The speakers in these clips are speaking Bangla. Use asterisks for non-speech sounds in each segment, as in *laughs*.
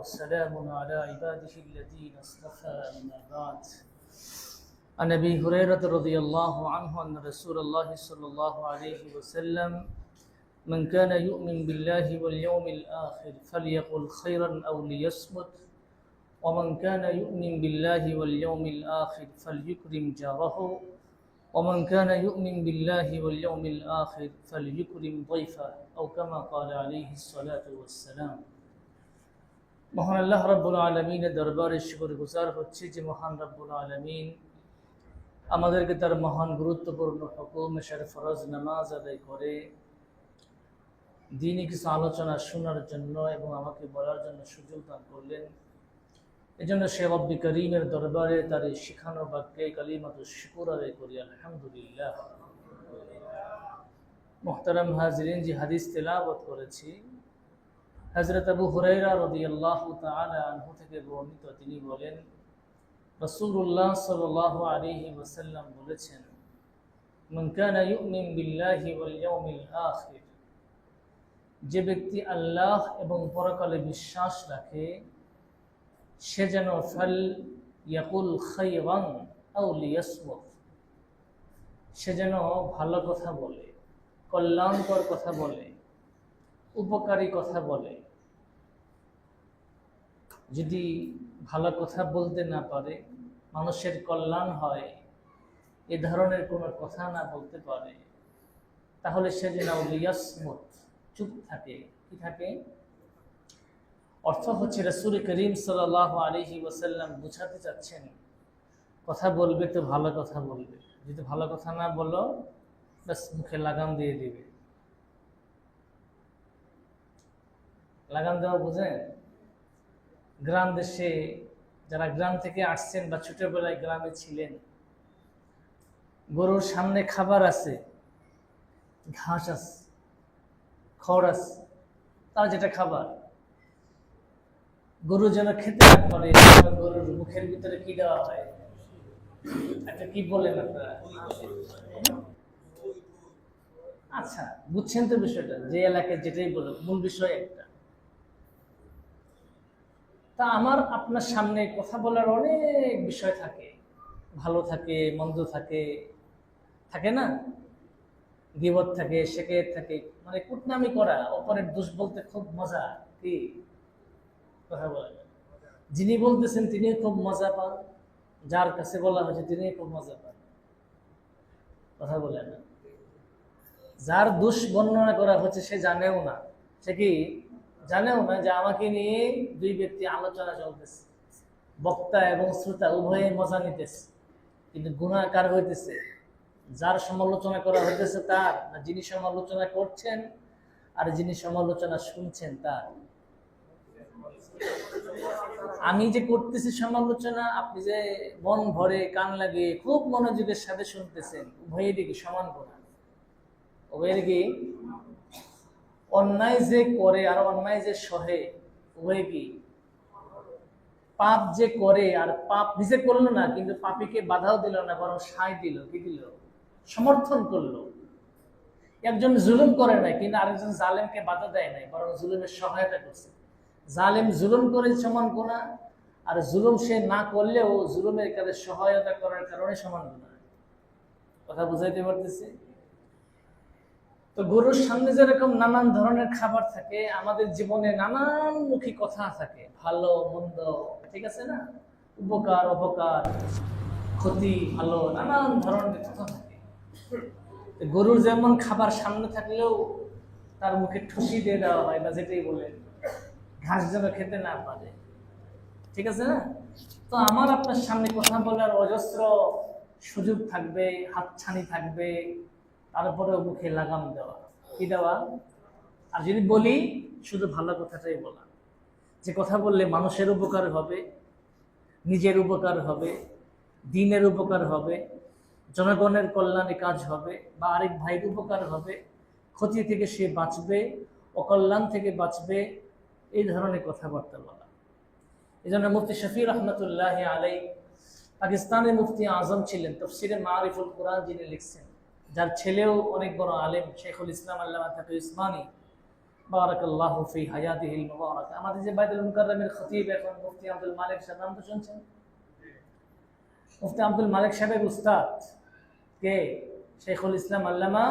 وسلام على عباده الذين اصطفى أما بعد. عن أبي هريرة رضي الله عنه أن رسول الله صلى الله عليه وسلم من كان يؤمن بالله واليوم الآخر فليقل خيرا أو ليصمت ومن كان يؤمن بالله واليوم الآخر فليكرم جاره ومن كان يؤمن بالله واليوم الآخر فليكرم ضيفه أو كما قال عليه الصلاة والسلام. মহান আল্লাহ রাব্বুল আলমিনের দরবারে শুকর গুজার হচ্ছে যে মহান রাব্বুল আলমিন আমাদেরকে তার মহান গুরুত্বপূর্ণ হুকুম এসার ফরজ নামাজ আদায় করে দিনই কিছু আলোচনা শোনার জন্য এবং আমাকে বলার জন্য সুযোগ দান করলেন। এজন্য সে রব্বি করিমের দরবারে তার এই শিখানো বাক্যে কালিমাত শুকুর আদায় করি, আলহামদুলিল্লাহ। মোহতারাম হাজরিন যে হাদিস তেলাবত করেছি। হজরত আবু হুরাইরা রদি আল্লাহ আনহু থেকে বর্ণিত তিনি বলেন রসুল্লাহ সাল আলিহি ওসাল্লাম বলেছেন মনকানা ইউমিন বিল্লাহি যে ব্যক্তি আল্লাহ এবং পরকালে বিশ্বাস রাখে, সে যেন ফল ইয়াকুল খাইওয়াং আউলিয়াসমুখ সে যেন ভালো কথা বলে, কল্যাণকর কথা বলে। উপকারী কথা বলে। যদি ভালো কথা বলতে না পারে, মানুষের কল্যাণ হয়, এ ধরনের কোনো কথা না বলতে পারে, তাহলে সে যেন লিয়াসমত, চুপ থাকে। কি থাকে? অর্থ হচ্ছে রসুল করিম সাল আলহি ওসাল্লাম বুঝাতে চাচ্ছেন, কথা বলবে তো ভালো কথা বলবে। যদি ভালো কথা না বলো, ব্যাস মুখে লাগাম দিয়ে দিবে। লাগাম দেওয়া বুঝেন? গ্রাম দেশে যারা গ্রাম থেকে আসছেন বা ছোটবেলায় গ্রামে ছিলেন, গরুর সামনে খাবার আছে, ঘাস আছে, খড় আছে তার যেটা খাবার। গরু যেন খেতে না পারে গরুর মুখের ভিতরে কি দেওয়া হয়? একটা কি বলেন আপনারা? আচ্ছা বুঝছেন তো বিষয়টা, যে এলাকায় যেটাই বলো মূল বিষয় একটা। তা আমার আপনার সামনে কথা বলার অনেক বিষয় থাকে। ভালো থাকে, মন্দ থাকে থাকে না? গিবত থাকে শেখের থাকে মানে কুটনামি করা, অপরের দোষ বলতে খুব মজা, কি? কথা বলেন। যিনি বলতেছেন তিনি খুব মজা পান, যার কাছে বলা হয়েছে তিনি খুব মজা পান। কথা বলে না যার দোষ বর্ণনা করা হচ্ছে সে জানেও না। সে কি জানেও না যে আমাকে নিয়ে দুই ব্যক্তি আলোচনা চলতেছে। বক্তা এবং শ্রোতা উভয়ে মজা নিতেছে, কিন্তু গুণাকার হইতেছে? যার সমালোচনা করা হইতেছে তার, না যিনি সমালোচনা করছেন আর যিনি সমালোচনা শুনছেন তার? আমি যে করতেছি সমালোচনা, আপনি যে মন ভরে কান লাগে খুব মনোযোগের সাথে শুনতেছেন উভয়ের কি সমান করা উভয়ের কি অন্যায় যে করে আর অন্যায় যে সহে হয়ে কি? পাপ যে করে আর পাপ নিজে করল না, কিন্তু পাপিকে বাধাও দিল না, বরং সায় দিল। কি দিল? সমর্থন করল। একজন জুলুম করে নাই, কিন্তু আরেকজন জালেমকে বাধা দেয় নাই, বরং জুলুমের সহায়তা করছে। জালেম জুলুম করে সমান গুণা আর জুলুম সে না করলেও জুলুমের কাজে সহায়তা করার কারণে সমান গুণা কথা বুঝাইতে পারতেছি? তো গরুর সামনে যেরকম নানান ধরনের খাবার থাকে, আমাদের জীবনে নানান মুখী কথা থাকে। ভালো, মন্দ, ঠিক আছে না? উপকার, অপকার, ক্ষতি, ভালো, নানান ধরনের কথা থাকে। গরুর যেমন খাবার সামনে থাকলেও তার মুখে ঠুসি দিয়ে দেওয়া হয় বা যেটাই বলে ঘাস যেন খেতে না পারে। ঠিক আছে না? তো আমার আপনার সামনে কথা বলার অজস্র সুযোগ থাকবে, হাতছানি থাকবে তারপরে মুখে লাগাম দেওয়া। কি দেওয়া? আর যদি বলি, শুধু ভালো কথাটাই বলা। যে কথা বললে মানুষের উপকার হবে, নিজের উপকার হবে, দিনের উপকার হবে, জনগণের কল্যাণে কাজ হবে বা আরেক ভাইয়ের উপকার হবে, ক্ষতি থেকে সে বাঁচবে, অকল্যাণ থেকে বাঁচবে, এই ধরনের কথাবার্তা বলা। এই জন্য মুফতি শফি রহমতুল্লাহ আলাই পাকিস্তানের মুফতি আজম ছিলেন, তফসিরে মারিফুল কোরআন যিনি লিখছেন। যার ছেলেও অনেক বড় আলেম, শেখুল ইসলাম আল্লাহ তাকে ইসমানী। বারাকাল্লাহু ফি হায়াতিহিল মুবারাক। আমাদের খতিব এখন মুফতি আব্দুল মালিক সাহেব, নাম তো শুনছেন? মুফতি আব্দুল মালিক সাহেবের উস্তাদ কে? শেখুল ইসলাম আল্লামা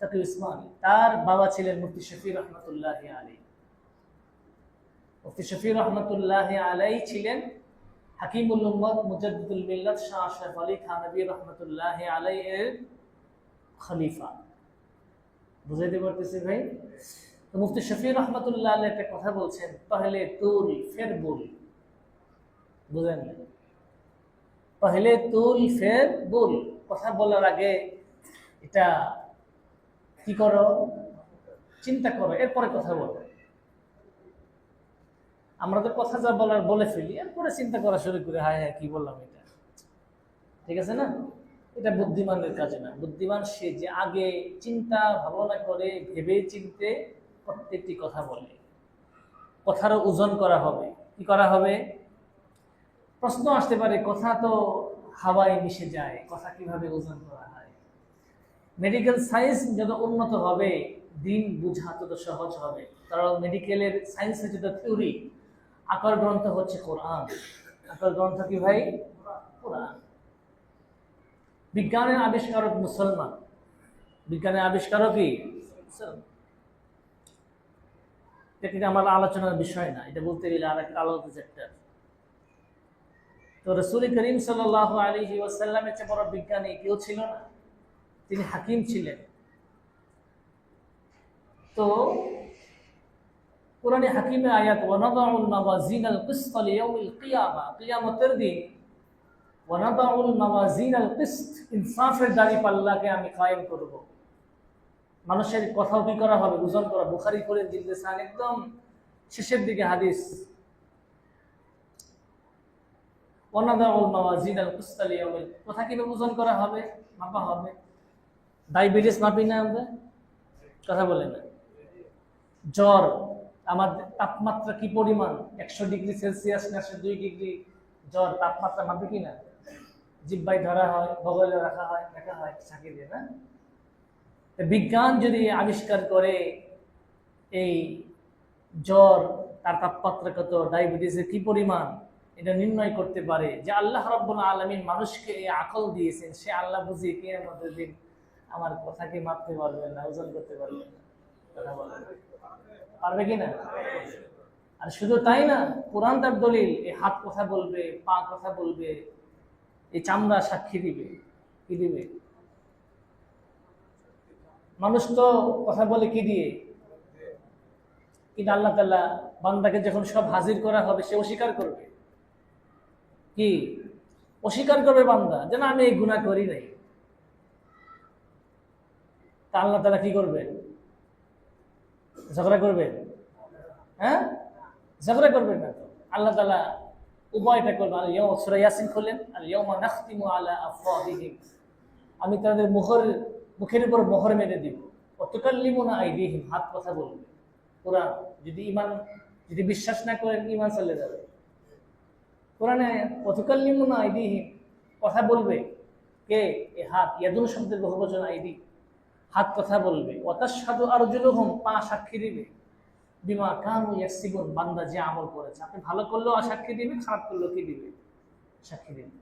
তাকি উসমানী তার বাবা ছিলেন মুফতি শফি রহমতুল্লাহ আলী মুফতি শফি রহমতুল্লাহ আলাই ছিলেন হাকিমুল উম্মদ মুজাদ্দুল মিল্লাত শাহ আশরাফ আলী খানবী রহমতুল্লাহ আলাই এর খলিফা। বুঝাইতে পারতেছি ভাই? তো মুফতি শফি রহমতুল্লাহ একটা কথা বলছেন, পহলে তুল ফের বুল। বুঝেন? পহলে তুল ফের বুল। কথা বলার আগে এটা কি করো? চিন্তা করো, এরপরে কথা বলো। আমরা তো কথা যা বলার বলে ফেলি, এরপরে চিন্তা করা শুরু করে, হায় হ্যাঁ কি বললাম এটা? ঠিক আছে না? এটা বুদ্ধিমানের কাজে না। বুদ্ধিমান সে যে আগে চিন্তা, ভাবনা করে ভেবে চিনতে প্রত্যেকটি কথা বলে। কথারও ওজন করা হবে। কি করা হবে? প্রশ্ন আসতে পারে, কথা তো হাওয়ায় মিশে যায়, কথা কীভাবে ওজন করা হয়? মেডিকেল সায়েন্স যত উন্নত হবে, দিন বুঝা তত সহজ হবে। কারণ মেডিকেলের সায়েন্সের যত থিওরি আকর গ্রন্থ হচ্ছে কোরআন আকর গ্রন্থ কি ভাই? কোরআন বিজ্ঞানের আবিষ্কারক মুসলমান। বিজ্ঞানের আবিষ্কারক কি? এটা কিন্তু আমার আলোচনার বিষয় না, এটা বলতে গেলে আর একটা আলাদা চ্যাপ্টার তো রসুল করিম সাল আলী ওয়াসাল্লামের চেয়ে বড় বিজ্ঞানী কেউ ছিল না, তিনি হাকিম ছিলেন। তো কোরআনে হাকিমে আয়াত ওয়ানাদাউল মাওয়াজিনাল কিসত লিয়াউমিল কিয়ামা কিয়ামতের দিন ওয়ানাদাউল মাওয়াজিনাল কিসত, ইনসাফের দাড়ি পাল্লাকে আমি কায়েম করব। মানুষের কথাও কি করা হবে? ওজন করা। বুখারি করে জিলদে সান একদম শেষের দিকে হাদিস। ওয়ানাদাউল মাওয়াজিনাল কিসত লিয়াউমিল কথা কীভাবে ওজন করা হবে? মাপা হবে। ডায়াবেটিস মাপি না আমরা? কথা বলে না। জ্বর, আমার তাপমাত্রা কি পরিমাণ? একশো ডিগ্রি সেলসিয়াস না দুই ডিগ্রি? জ্বর, তাপমাত্রা মাপে কি না? জিব্বাই ধরা হয়, বগলে রাখা হয় দেখা হয় ছাঁকি দিয়ে, না? বিজ্ঞান যদি আবিষ্কার করে এই জ্বর, তার তাপমাত্রা কত ডায়াবেটিসের কি পরিমাণ, এটা নির্ণয় করতে পারে যে আল্লাহ রব্বুল আলমিন মানুষকে এই আকল দিয়েছেন, সে আল্লাহ বুঝিয়ে কে আমাদের দিন আমার কথাকে মাপতে পারবেন না, ওজন করতে পারবেন না। পারবে কি না? আর শুধু তাই না, কোরআন তার দলিল এই হাত কথা বলবে, পা কথা বলবে এই চামড়া সাক্ষী দিবে, কি দিবে? মানুষ তো কথা বলে কি দিয়ে? কিন্তু আল্লাহ তাল্লাহ বান্দাকে যখন সব হাজির করা হবে, সে অস্বীকার করবে। কি? অস্বীকার করবে বান্দা, যে না, আমি এই গুণা করি নাই। তা আল্লাহ তালা কি করবেন? ঝগড়া করবেন? হ্যাঁ? ঝগড়া করবেন না আল্লাহ তালা উভয়টা করবেন আল ইয়ম সুরা ইয়াসিন খোলেন আল ইয়মা নাখতিমু আলা আফওয়াহিহিম। আমি তাদের মুখের মুখের উপর মোহর মেরে দিব। অতকাল্লিমুনা আইদিহিম। হাত কথা বলবে কোরআন যদি ইমান যদি বিশ্বাস না করেন ইমান চলে যাবে। কোরআনে অতকাল্লিমুনা আইদিহিম। কথা বলবে কে? এ হাত, ইয়াদুন শব্দের বহুবচন আইদি হাত কথা বলবে। অতার সাধু আর জুলুহম পা সাক্ষী দিবে। বিমা কানু ইয়াসিবুন, বান্দা যে আমল করেছে। আপনি ভালো করলেও সাক্ষী দিবে, খারাপ করলেও কি দিবে? সাক্ষী দিবে।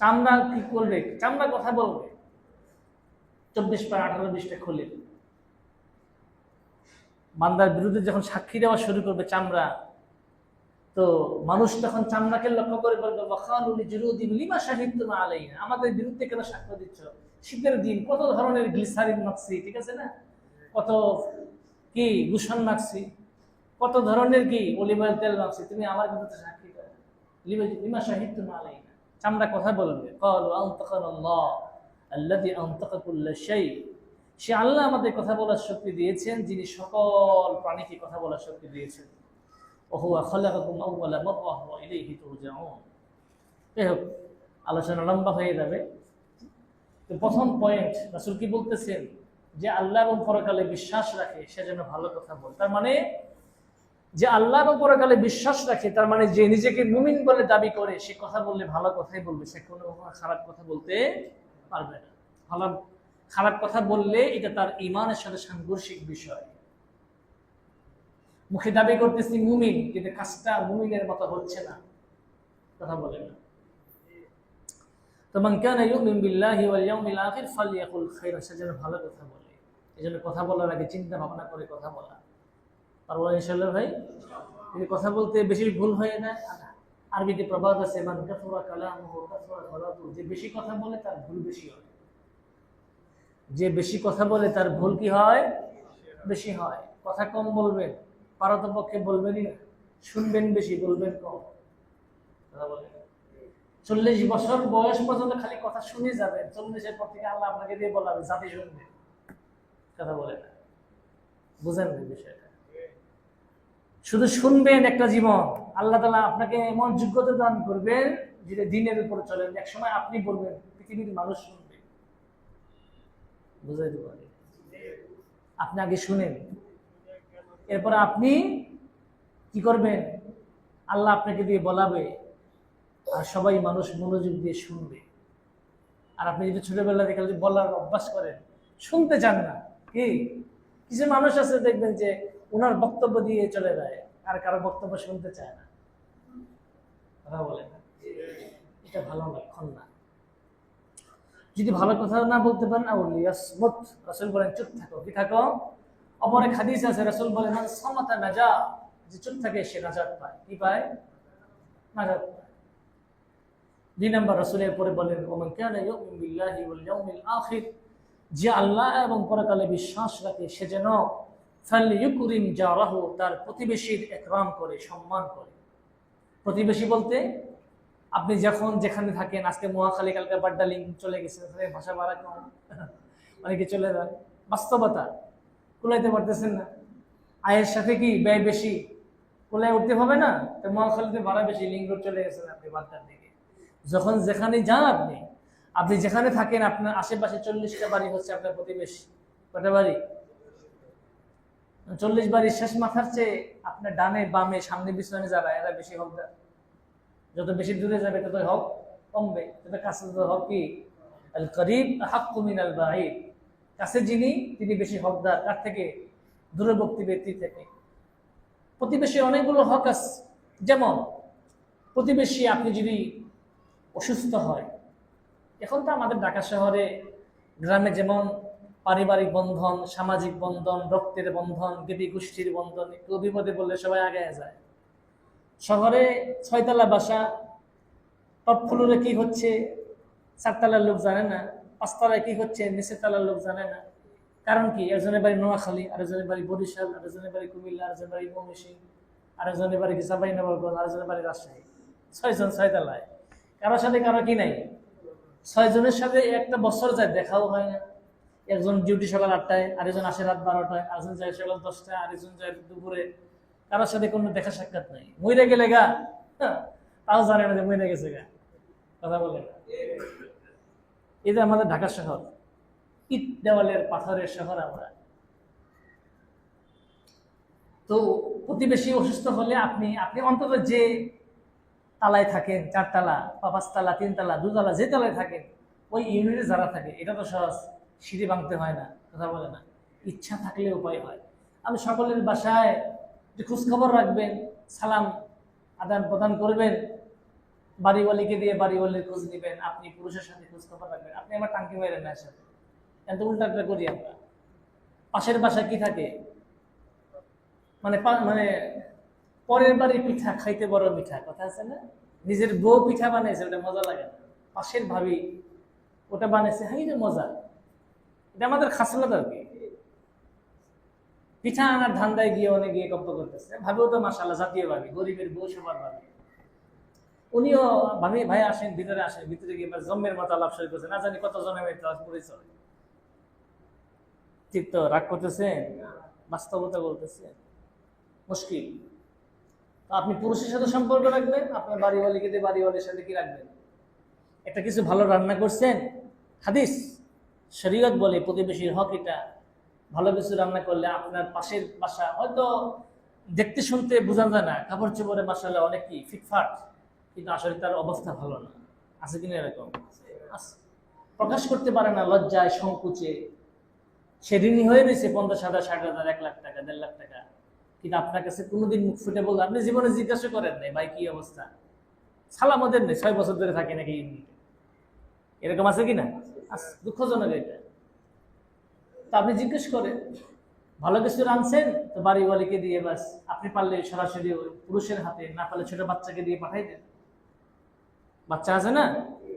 চামড়া কি করবে? চামড়া কথা বলবে। চব্বিশ আঠারো বিশটা খুলে। বান্দার বিরুদ্ধে যখন সাক্ষী দেওয়া শুরু করবে চামড়া, তো মানুষ তখন চামড়াকে লক্ষ্য করে বলবে ওয়াখালুলি জুরুদিন লিমা সাহিত্য না আলাইনা আমাদের বিরুদ্ধে কেন সাক্ষ্য দিচ্ছ? শীতের দিন কত ধরনের গ্লিসারিন মাখছি ঠিক আছে না? কত কি গুসন মাখছি? কত ধরনের কি অলিভ অয়েল তেল মাখছি? তুমি আমার কিন্তু সাক্ষী করো লিমা- সাহিত্য না আলাইনা। চামড়া কথা বলবে। কল আল্লাহ আল্লাদি আন্তকাকুল্লা সেই সে আল্লাহ আমাদের কথা বলার শক্তি দিয়েছেন, যিনি সকল প্রাণীকে কথা বলার শক্তি দিয়েছেন। ওহুয়া খলাকাকুম আউওয়ালা মাররাহ ওয়া ইলাইহি তুরজাউন। যাই হোক, আলোচনা লম্বা হয়ে যাবে। তো প্রথম পয়েন্ট রাসূল কি বলতেছেন? যে আল্লাহ এবং পরকালে বিশ্বাস রাখে, সে যেন ভালো কথা বলে। তার মানে যে আল্লাহ এবং পরকালে বিশ্বাস রাখে, তার মানে যে নিজেকে মুমিন বলে দাবি করে, সে কথা বললে ভালো কথাই বলবে। সে কোনো খারাপ কথা বলতে পারবে না। ভালো, খারাপ কথা বললে এটা তার ইমানের সাথে সাংঘর্ষিক বিষয়। মুখে দাবি করতেছি মুমিন, কিন্তু কাজটা মুমিনের মতো হচ্ছে না। কথা বলে না। তো মান কানা ইউমিন বিল্লাহি ওয়াল ইয়াউমিল আখির, ফালইয়াকুল খাইরা সেজন্য ভালো কথা বলে। এজন্য কথা বলার আগে চিন্তা ভাবনা করে কথা বলা। পারব ইনশাআল্লাহ ভাই, যদি কথা বলতে বেশি ভুল হয়ে না, আরবিতে প্রবাদ আছে, মান কালামুহু কাফুরা গলাতু যে বেশি কথা বলে তার ভুল বেশি হয়। যে বেশি কথা বলে তার ভুল কি হয়? বেশি হয়। কথা কম বলবেন, পারতপক্ষে বলবেনই না, শুনবেন বেশি, বলবেন কম। চল্লিশ বছর বয়স পর্যন্ত খালি কথা শুনে যাবেন, চল্লিশের পর থেকে আল্লাহ আপনাকে দিয়ে বলাবে, জাতি শুনবে। কথা বলে না। বুঝেন বিষয়টা। শুধু শুনবেন একটা জীবন। আল্লাহ তালা আপনাকে এমন যোগ্যতা দান করবেন যেটা দিনের উপরে চলেন এক সময় আপনি বলবেন, পৃথিবীর মানুষ শুনবে। বুঝাইতে পারি? আপনি আগে শুনেন। এরপর আপনি কি করবেন? আল্লাহ আপনাকে দিয়ে বলাবে। আর সবাই মানুষ মনোযোগ দিয়ে শুনবে। আর আপনি যদি ছোটবেলা থেকে বলার অভ্যাস করেন, শুনতে চান না। কি? কিছু মানুষ আছে দেখবেন যে ওনার বক্তব্য দিয়ে চলে যায়, আর কারও বক্তব্য শুনতে চায় না। কথা বলে না। এটা ভালো লক্ষণ না। যদি ভালো কথা না বলতে পারেন রাসূল বলেন, চুপ থাকো, কি থাকো? অপরে হাদিস আছে, রাসূল বলেন সামাতা নাজা যে চুপ থাকে সে নাজাত পায়। কি পায়? নাজাত পায়। দুই নম্বর, রাসূলের পরে বলেন, ওমান কেন ইউমিনু বিল্লাহি ওয়াল ইয়াউমিল আখির যে আল্লাহ এবং পরকালে বিশ্বাস রাখে, সে যেন ফালিয়ুকরিম জারাহু, তার প্রতিবেশীর একরাম করে, সম্মান করে। প্রতিবেশী বলতে, আপনি যখন যেখানে থাকেন, আজকে মহাখালী কালকে বাড্ডালিং চলে গেছে ভাষা বাড়া কম। অনেকে চলে যান। বাস্তবতা, কুলাইতে পারতেছেন না। আয়ের সাথে কি ব্যয় বেশি? কুলায় উঠতে হবে না? তো মহাখালীতে ভাড়া বেশি লিঙ্গ চলে গেছেন আপনি বাড্ডার দিকে। যখন যেখানে যান আপনি আপনি যেখানে থাকেন, আপনার আশেপাশে চল্লিশটা বাড়ি হচ্ছে আপনার প্রতিবেশী। কটা বাড়ি? চল্লিশ বাড়ির শেষ মাথার চেয়ে আপনার ডানে বামে, সামনে পিছনে যারা, এরা বেশি হকদার যত বেশি দূরে যাবে তত হক কমবে। তত কাছে তত হক কি? আল করিব হাক্কু মিনাল বাঈদ কাছে যিনি, তিনি বেশি হকদার। কার থেকে দূরবর্তী ব্যক্তি থেকে। প্রতিবেশীর অনেকগুলো হক আছে। যেমন, প্রতিবেশী আপনি যদি অসুস্থ হয় এখন তো আমাদের ঢাকা শহরে গ্রামে যেমন পারিবারিক বন্ধন, সামাজিক বন্ধন, রক্তের বন্ধন দেবী গোষ্ঠীর বন্ধন কেউ বিপদে বললে সবাই আগে যায়। শহরে ছয়তলা বাসা, টপ ফ্লোরে কি হচ্ছে চারতলার লোক জানে না, পাঁচতলায় কি হচ্ছে নিচের তলার লোক জানে না। কারণ কি? একজনের বাড়ি নোয়াখালী, আরেকজনের বাড়ি বরিশাল, আরেকজনের বাড়ি কুমিল্লা, আরেকজনের বাড়ি ময়মনসিং আরেকজনের বাড়ি চাপাই নবাবগঞ্জ আরেকজনের বাড়ি রাজশাহী। ছয়জন ছয়তলায়। কারোর সাথে কারও কি নাই? ছয়জনের সাথে একটা বছর যায়, দেখাও হয় না। একজন ডিউটি সকাল আটটায়, আরেকজন আসে রাত বারোটায়, আরেকজন যায় সকাল দশটায়, আরেকজন যায় দুপুরে। কারোর সাথে কোনো দেখা সাক্ষাৎ নাই। মইরে গেলে গা তাও জানে না যে মইরে গেছে গা। কথা বলে এই যে আমাদের ঢাকা শহর, ইট দেওয়ালের পাথরের শহর আমরা। তো প্রতিবেশী অসুস্থ হলে আপনি আপনি অন্তত যে তালায় থাকেন, চারতলা বা পাঁচতলা, তিনতলা, দুতলা, যে তলায় থাকেন, ওই ইউনিটে যারা থাকে, এটা তো সহজ, সিঁড়ি ভাঙতে হয় না, কথা বলে না। ইচ্ছা থাকলে উপায় হয়। আমি সকলের বাসায় যে খোঁজখবর রাখবেন, সালাম আদান প্রদান করবেন বাড়িওয়ালিকে দিয়ে বাড়িওয়ালির খোঁজ নেবেন, আপনি পুরুষের সাথে খোঁজখবর রাখবেন, আপনি আমার টাঙ্কি মেরেন না সাথে এত উল্টাটা করি আমরা। পাশের বাসায় কি থাকে? মানে মানে পরের বাড়ির পিঠা খাইতে বড় মিঠা, কথা আছে না? নিজের বউ পিঠা বানাইছে, ওটা মজা লাগে না। পাশের ভাবি ওটা বানাইছে, হাই রে মজা। এটা আমাদের খাসলত আর কি। পিঠা আনার ধান্দায় গিয়ে অনেক গিয়ে গপ্প করতেছে। ভাবেও তো মাসাল্লাহ জাতীয় ভাবি, গরিবের বউ সবার ভাবি। উনিও, ভাবি, ভাই আসেন, ভিতরে আসেন, ভিতরে গিয়ে এবার জম্মের মতো আলাপ শুরু করছে। না জানি কত জনের পরিচয়। ঠিক তো, রাগ করতেছেন? বাস্তবতা বলতেছে মুশকিল। আপনি পুরুষের সাথে সম্পর্ক রাখবেন, আপনার বাড়িওয়ালিকে দিয়ে বাড়িওয়ালির সাথে কি রাখবেন? একটা কিছু ভালো রান্না করছেন? হাদিস, শরীয়ত বলে প্রতিবেশীর হক এটা। ভালো কিছু রান্না করলে আপনার পাশের বাসা, হয়তো দেখতে শুনতে বোঝা যায় না, কাপড় চোপড়ে মাসাল্লাহ অনেক কি, ফিটফাট, কিন্তু আসলে তার অবস্থা ভালো না। আছে কিনা এরকম? প্রকাশ করতে পারে না লজ্জায়, সংকুচে। সে ঋণী হয়ে রয়েছে পঞ্চাশ হাজার, ষাট হাজার, এক লাখ টাকা, দেড় লাখ টাকা। কিন্তু আপনার কাছে কোনোদিন মুখ ফুটে বলল, আপনি জীবনে জিজ্ঞাসা করেন নাই, ভাই, কি অবস্থা? সালাম ওদের নেই, ছয় বছর ধরে থাকে নাকি এরকম আছে কি না? দুঃখজনক এটা। তো আপনি জিজ্ঞেস করেন, ভালো কিছু রাঁধছেন? তো বাড়িওয়ালিকে দিয়ে বাস, আপনি পারলে সরাসরি পুরুষের হাতে, না পারলে ছোট বাচ্চাকে দিয়ে পাঠাই দেন। বাচ্চা আছে না?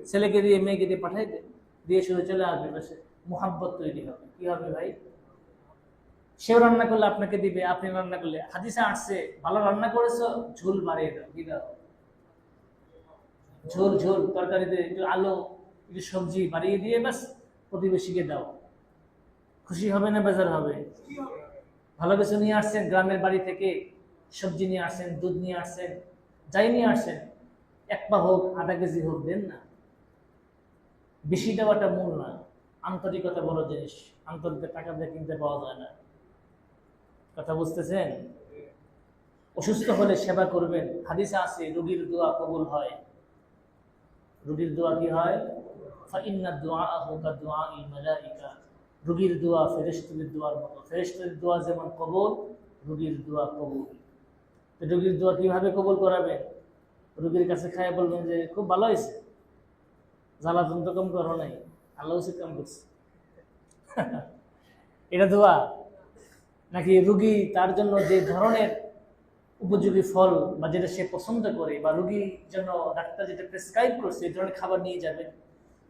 ছেলেকে দিয়ে, মেয়েকে দিয়ে পাঠাই দেন। দিয়ে শুরু চলে আসবে, বাসে। মোহাব্বত তৈরি হবে। কি হবে ভাই? সেও রান্না করলে আপনাকে দিবে, আপনি রান্না করলে। হাদিসে আসছে, ভালো রান্না করেছ, ঝোল বাড়িয়ে দাও, কি দাও? ঝোল ঝোল, তরকারিতে একটু আলো, একটু সবজি বাড়িয়ে দিয়ে বাস প্রতিবেশীকে দাও। খুশি হবে না বেজার হবে? ভালো কিছু নিয়ে আসছেন, গ্রামের বাড়ি থেকে সবজি নিয়ে আসছেন, দুধ নিয়ে আসছেন, যাই নিয়ে আসছেন, এক পা হোক, আধা কেজি হোক, দেন না। বেশি দেওয়াটা মূল না। আন্তরিকতা বড় জিনিস। আন্তরিক টাকা দিয়ে কিনতে পাওয়া যায় না। কথা বুঝতেছেন? অসুস্থ হলে সেবা করবেন। হাদিসে আছে, রুগীর দোয়া কবুল হয়। রুগীর দোয়া কি হয়? ফাইন্না দোয়া হোকা দোয়া ইল মালাইকা। রোগীর দোয়া ফেরেশতাদের দোয়ার মতো। ফেরেশতাদের দোয়া যেমন কবুল, রোগীর দোয়া কবুল। রোগীর দোয়া কীভাবে কবুল করাবেন? রোগীর কাছে খায় বলবেন যে, খুব ভালো হয়েছে। জ্বালাতন তো কম করো নাই। আল্লাহ কাম করছে। *laughs* এটা দোয়া। নাকি রুগী তার জন্য যে ধরনের উপযোগী ফল বা যেটা সে পছন্দ করে বা রুগীর জন্য ডাক্তার যেটা প্রেসক্রাইব করছে, এই ধরনের খাবার নিয়ে যাবে।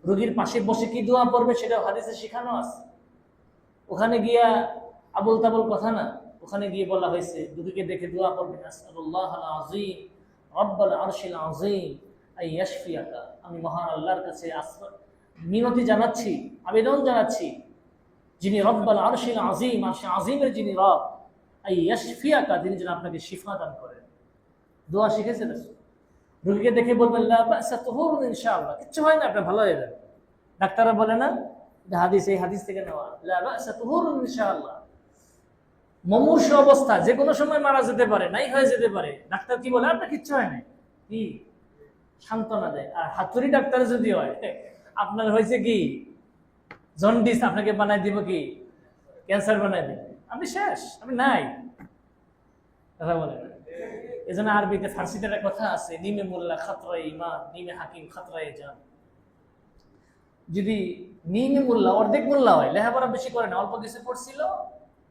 রুগীর পাশে বসে কি দোয়া পড়বে সেটা হাদিসে শেখানো আছে। ওখানে গিয়া আবল তাবল কথা না, ওখানে গিয়ে বলা হয়েছে, রুগীকে দেখে দোয়া পড়বে আজিম রব্বাল আরশিল আজিম আমি মহান আল্লাহর কাছে আশ্রয় মিনতি জানাচ্ছি, আবেদন জানাচ্ছি যিনি রব্বাল আরশিল আজিম আরশে আজিমের যিনি রব, আই ইয়াশফিয়াকা, তিনি যেন আপনাকে শিফা দান করেন। দোয়া শিখেছেন রুগীকে দেখে বলবেন ইনশাআল্লাহ। কিচ্ছু হয় না আপনার ভালো হয়ে যাবে ডাক্তাররা বলে না হাদিস, এই হাদিস থেকে নেওয়া। ইনশাআল্লাহ। মমূর্ষ অবস্থা, যে কোনো সময় মারা যেতে পারে, নাই হয়ে যেতে পারে। ডাক্তার কি বলে, আপনার কিচ্ছু হয় না কি? সান্ত্বনা দেয়। আর হাতুড়ি ডাক্তার যদি হয়, আপনার হয়েছে কি? জন্ডিস আপনাকে বানাই দিব কি? ক্যান্সার বানাই দিব। আমি শেষ আমি নাই। কথা বলে এই জন্য আরবিতে ফার্সিতে একটা কথা আছে, নিমে মোল্লা খাতরা ইমান নিমে হাকিম খাতরাই যান যদি নিমে মোল্লা, অর্ধেক মোল্লা হয়, লেখাপড়া বেশি করে না, অল্প কিছু পড়ছিল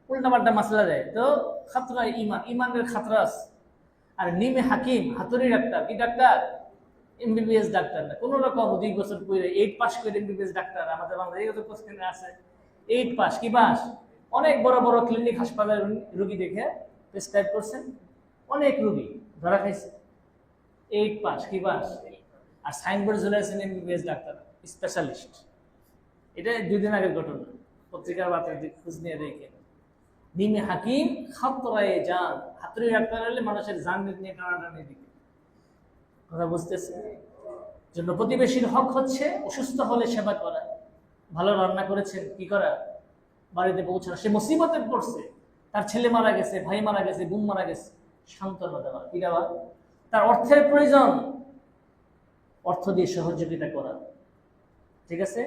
উল্টা পাল্টা মাসলা দেয়। তো খাতরা ইমান ইমানের খাতরা আছে। আর নিমে হাকিম হাতুড়ি ডাক্তার, কি ডাক্তার? এমবিবিএস ডাক্তার না। কোনো রকম দুই বছর পরে এইট পাস করে এমবিবিএস ডাক্তার। আমাদের বাংলাদেশে কোশ্চেন আছে। এইট পাস কি পাস অনেক বড় বড় ক্লিনিক হাসপাতালে রুগী দেখে প্রেসক্রাইব করছেন। অনেক রুগী ধরা খাইছে। এইট পাস কি পাস আর সাইনবোর্ড ঝুলে আছেন এমবিবিএস ডাক্তার স্পেশালিস্ট এটা দুই দিন আগের ঘটনা। পত্রিকার দিক খোঁজ নিয়ে দেখে। নিমে হাকিম খাতরায়ে যান। হাতুড়ি ডাক্তার মানুষের জান নিয়ে টানাটানি দিকে কথা বুঝতেছে। জন্য প্রতিবেশীর হক হচ্ছে অসুস্থ হলে সেবা করা। ভালো রান্না করেছেন, কি করা? বাড়িতে পৌঁছানো। সে মুসিবতে পড়ছে। তার ছেলে মারা গেছে, ভাই মারা গেছে, বোন মারা গেছে। সান্ত্বনা দেওয়া। কি দেওয়া? তার অর্থের প্রয়োজন। অর্থ দিয়ে সহযোগিতা করা। ঠিক আছে?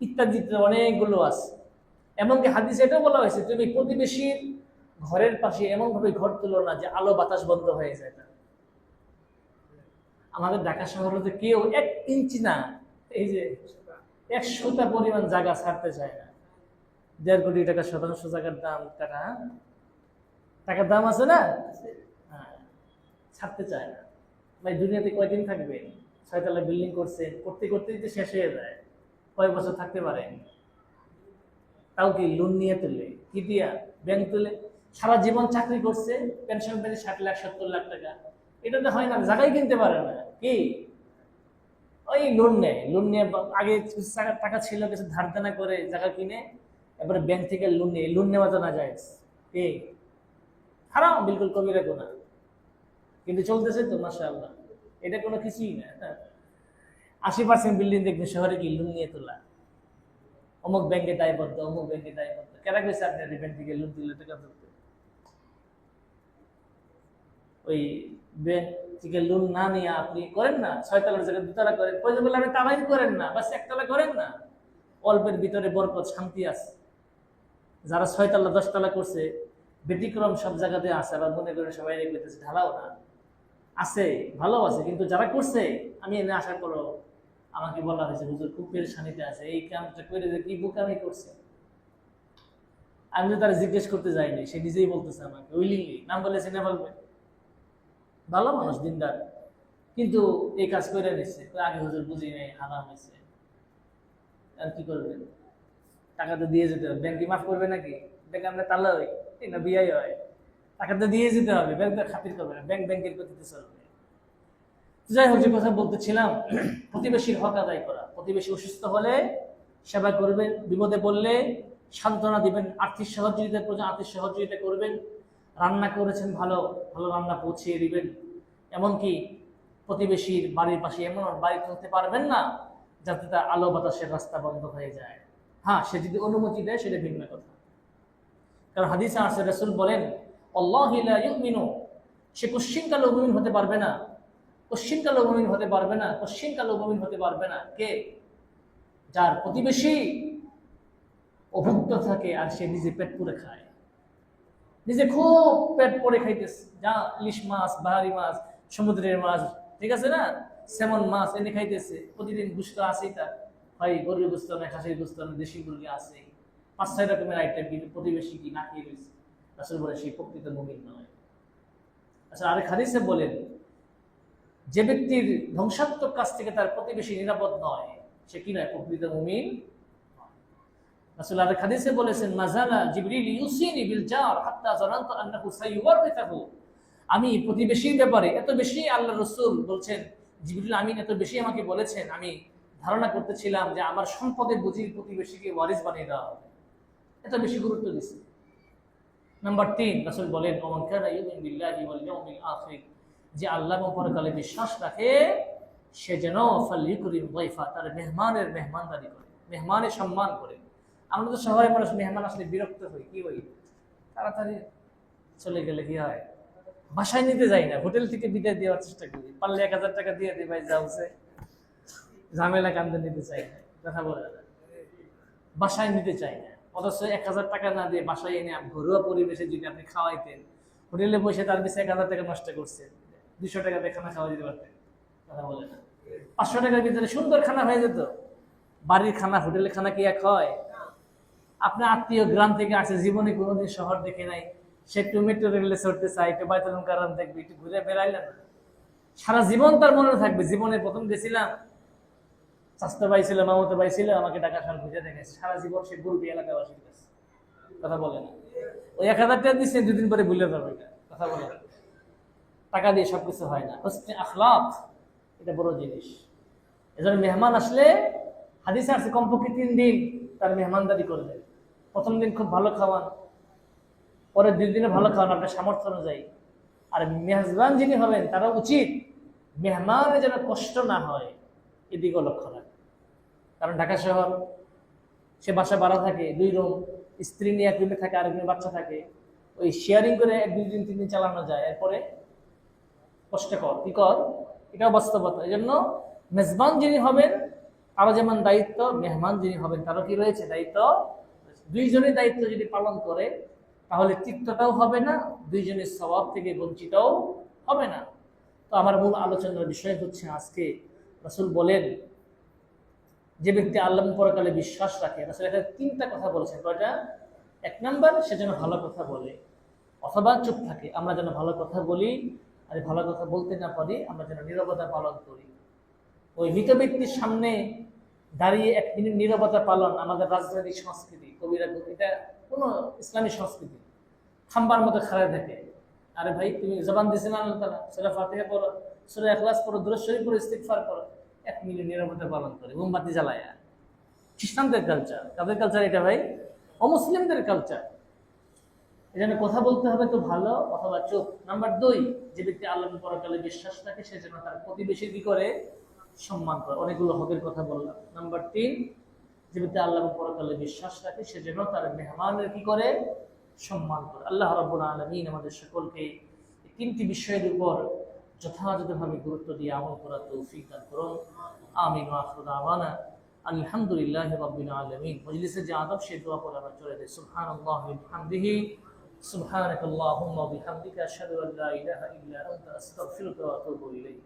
ইত্যাদি ইত্যাদি অনেকগুলো আছে। এমনকি হাদিসে এটাও বলা হয়েছে, তুমি প্রতিবেশীর ঘরের পাশে এমনভাবে ঘর তুলো না যে আলো বাতাস বন্ধ হয়ে যায় তার। আমাদের ঢাকা শহরে তো কেউ এক ইঞ্চি না, এই যে একশোটা পরিমাণ জায়গা ছাড়তে চায় না। দেড় কোটি টাকা শতাংশ জায়গার দাম টাকা হ্যাঁ? টাকার দাম আছে না? হ্যাঁ ছাড়তে চায় না। ভাই, দুনিয়াতে কয়দিন থাকবে? ছয়তলা বিল্ডিং করছে, করতে করতে তো শেষ হয়ে যায়। কয়েক বছর থাকতে পারে। তাও কি লোন নিয়ে তুলে কি দিয়া? ব্যাংক তুলে? সারা জীবন চাকরি করছে পেনশন পেলে ষাট লাখ, সত্তর লাখ টাকা। এটা তো হয় না জায়গায় কিনতে পারে না। কি? ওই লোন নেয় লোন নিয়ে আগে টাকা- ছিল, কিছু ধার দেনা করে জায়গা কিনে এবারে ব্যাংক থেকে লোন নিয়ে লোন নেওয়া তো না যায়। কি? হারাম, বিলকুল কবিরা গোনা কিন্তু চলতেছে তো মাসা আল্লাহ এটা কোনো কিছুই না হ্যাঁ। আশি পার্সেন্ট বিল্ডিং দেখবে শহরে কি লোন নিয়ে তোলা? অমুক ব্যাংকে দায়বদ্ধ অমুক ব্যাংকে দায়বদ্ধ কেনা কইছে আপনি ব্যাংক থেকে লোন তুলে টাকা ধরতে? ওই থেকে লোন না নিয়ে আপনি করেন না ছয়তলার জায়গায় দুতলা করেন প্রয়োজন বলে আপনি তাবাই করেন না, বাস একতলা করেন না। অল্পের ভিতরে বরকত, শান্তি আছে। যারা ছয়তলা, দশতলা করছে, ব্যতিক্রম সব জায়গাতে আছে, আবার মনে করে সবাই করতেছে ঢালাও না। আছে ভালো আছে, কিন্তু যারা করছে, আমি এনে আশা পরও আমাকে বলা হয়েছে, হুজুর, খুব পেরেশানিতে আছে, এই কামটা করে যে কি বোকামি করছে? আমি তো তারা জিজ্ঞেস করতে যাইনি, সে নিজেই বলতেছে আমাকে উইলিংলি নাম বলে চিনে ফেলবে ভালো মানুষ, দিনদার। কিন্তু এই কাজ করে নিচ্ছে আগে হুজুর বুঝি নেই, হারাম হয়েছে আর কি করবেন টাকা তো দিয়ে যেতে হবে। ব্যাংকে মাফ করবে নাকি? ব্যাংক আমরা তাল্লা হয় এই না বিয়াই হয়। টাকা তো দিয়ে যেতে হবে। ব্যাংক তো খাতির করবে না। ব্যাংক ব্যাংকের গতিতে চলবে। যাই হোক, যে কথা বলতেছিলাম, প্রতিবেশীর হক আদায় করা। প্রতিবেশী অসুস্থ হলে সেবা করবেন, বিপদে পড়লে সান্ত্বনা দিবেন, আর্থিক সহযোগিতার প্রয়োজন, আর্থিক সহযোগিতা করবেন। রান্না করেছেন, ভালো ভালো রান্না পৌঁছিয়ে দিবেন। এমনকি প্রতিবেশীর বাড়ির পাশে এমন বাড়ি তুলতে পারবেন না, যাতে তার আলো বাতাসের রাস্তা বন্ধ হয়ে যায়। হ্যাঁ সে যদি অনুমতি দেয়, সেটা ভিন্ন কথা। কারণ হাদিসে আসে রসুল বলেন, আল্লাহ ইউমিনু। সে কোশ্চিনকালে মুমিন হতে পারবে না। কোশ্চিনকালে মুমিন হতে পারবে না, কোশ্চিনকালে মুমিন হতে পারবে না। কে? যার প্রতিবেশী অভুক্ত থাকে আর সে নিজে পেট পুরে খায়। নিজে খুব পেট পরে খাইতেছে। যা ইলিশ মাছ, বাহারি মাছ, সমুদ্রের মাছ, ঠিক আছে না? সেমন মাছ এনে খাইতেছে। প্রতিদিন গুস্ত আছেই তার। হয় গরুর গুস্ত না খাসির গুস্ত না দেশি মুরগি আছেই। পাঁচ, ছয় রকমের আইটেম কিন্তু প্রতিবেশী কি না খেয়ে রয়েছে? আসলে বলে সেই প্রকৃত মুমিন নয়। আচ্ছা আরেক হাদিসে বলেন, যে ব্যক্তির ধ্বংসাত্মক কাছ থেকে তার প্রতিবেশী নিরাপদ নয়, সে কি নয়? প্রকৃত মুমিন রাসূল হাদিসে বলেছেন মাজালা জিবরিল ইউসিনি বিল জার হাত্তা জানান্তু আন্নাহু আমি প্রতিবেশীর ব্যাপারে এত বেশি আল্লাহ রসুল বলছেন, জিবরিল আমিন এত বেশি আমাকে বলেছেন, আমি ধারণা করতেছিলাম যে আমার সম্পদে বুঝি প্রতিবেশীকে ওয়ারিস বানিয়ে দেওয়া হবে। এত বেশি গুরুত্ব দিচ্ছে নাম্বার তিন, রাসূল বলেন, ওমান যে আল্লাহ পরকালে বিশ্বাস রাখে, সে যেন ওয়াইফা, তার মেহমানের মেহমানদারি করে, মেহমানের সম্মান করে। আমরা তো শহরে মানুষ, মেহমান আসলে বিরক্ত হই, কি হই? তাড়াতাড়ি চলে গেলে কি হয়? বাসায় নিতে যাই না, হোটেল থেকে বিদায় দেওয়ার চেষ্টা করি। পারলে এক হাজার টাকা দিয়ে দিই ভাই যাওছে ঝামেলা কান্দে নিতে চাই না, কথা বলে না। বাসায় নিতে চাই না, অথচ এক হাজার টাকা না দিয়ে বাসায় এনে ঘরোয়া পরিবেশে যদি আপনি খাওয়াইতেন, হোটেলে বসে তার বেশি এক হাজার টাকা নষ্ট করছে দুশো টাকা দিয়ে খানা খাওয়া দিতে পারতেন, কথা বলে না। পাঁচশো টাকার ভিতরে সুন্দর খানা হয়ে যেত। বাড়ির খানা, হোটেলের খানা কি এক হয়? আপনার আত্মীয় গ্রাম থেকে আসে, জীবনে কোনোদিন শহর দেখে নাই। সে একটু মেট্রো রেলে চড়তে চায়, একটু বাইতুল কারণ দেখবে, একটু ঘুরে বেড়াইলেন। সারা জীবন তার মনে থাকবে, জীবনে প্রথম গেছিলাম। স্বাস্থ্য ভাই ছিল, মামতো ছিল, আমাকে টাকা সাল বুঝে দেখেছে সারা জীবন সে গুরুবি এলাকাবাসীর কাছে। কথা বলে না। ওই এক হাজার টাকা দিচ্ছে দুদিন পরে ভুলে যাবে কথা বলে টাকা দিয়ে সবকিছু হয় না। হচ্ছে আখলাপ এটা বড় জিনিস। এজন্য মেহমান আসলে, হাদিসে আছে, কমপক্ষে তিন দিন তার মেহমানদারি করবে। প্রথম দিন খুব ভালো খাওয়ান, পরের দুই দিনে ভালো খাওয়ান আপনার সামর্থ্য অনুযায়ী। আর মেহমান যিনি হবেন, তারা উচিত মেহমানের যেন কষ্ট না হয়, এদিকেও লক্ষ্য রাখে কারণ ঢাকা শহর, সে বাসা বাড়া থাকে, দুই রুম, স্ত্রী নিয়ে এক রুমে থাকে, আরেক বাচ্চা থাকে। ওই শেয়ারিং করে এক দুই দিন, তিন দিন চালানো যায়, এরপরে কষ্টকর কি কর? এটাও বাস্তবতা। এই জন্য মেজবান যিনি হবেন, তারও যেমন দায়িত্ব, মেহমান যিনি হবেন, তারও কি রয়েছে দায়িত্ব? দুইজনের দায়িত্ব যদি পালন করে, তাহলে তিক্তটাও হবে না, দুইজনের স্বভাব থেকে বঞ্চিতও হবে না। তো আমার মূল আলোচনার বিষয় হচ্ছে আজকে রাসুল বলেন, যে ব্যক্তি আল্লাহ পরকালে বিশ্বাস রাখে, রাসুল এখানে তিনটা কথা বলেছেন, কয়টা? এক নাম্বার, সে যেন ভালো কথা বলে, অথবা চুপ থাকে, আমরা যেন ভালো কথা বলি, আর ভালো কথা বলতে না পারি, আমরা যেন নিরবতা পালন করি। ওই মৃত ব্যক্তির সামনে দাঁড়িয়ে এক মিনিট নিরবতা পালন আমাদের রাজনৈতিক সংস্কৃতি, কবিরা এটা কোনো ইসলামী সংস্কৃতি। খাম্বার মতো খাড়া থাকে আরে ভাই, তুমি জবান দিছে না আল্লাহ তালা সেটা ফাতিহা পড়ো সেটা একলাস পড়ো দূরেশ্বরী পড়ো ইস্তিকফার করো এক মিনিট নিরবতা পালন করে, মোমবাতি জ্বালায়। খ্রিস্টানদের কালচার কাদের কালচার এটা ভাই? অমুসলিমদের কালচার এখানে কথা বলতে হবে তো ভালো, অথবা চোখ নাম্বার দুই, যে ব্যক্তি আল্লাহ পরকালে বিশ্বাস রাখে, সে যেন তার প্রতিবেশী কি করে? সম্মান করে অনেকগুলো হকের কথা বললাম নাম্বার তিন যে ব্যক্তি আল্লাহ পরকালে বিশ্বাস রাখে সে যেন তার মেহমানের কি করে সম্মান করে আল্লাহ রব্বুল আলমিন আমাদের সকলকে এই তিনটি বিষয়ের উপর যথাযথভাবে গুরুত্ব দিয়ে আমল করার তৌফিক দান করুন আমিন ওয়াখরুদ আওয়ানা আলহামদুলিল্লাহ রাব্বিল আলামিন মজলিসে যে আদব সে দোয়া পরে আমরা চলে যাই সুবহানাল্লাহি ওয়া বিহামদিহি سبحانك اللهم وبحمدك أشهد أن لا إله إلا أنت أستغفرك وأتوب إليك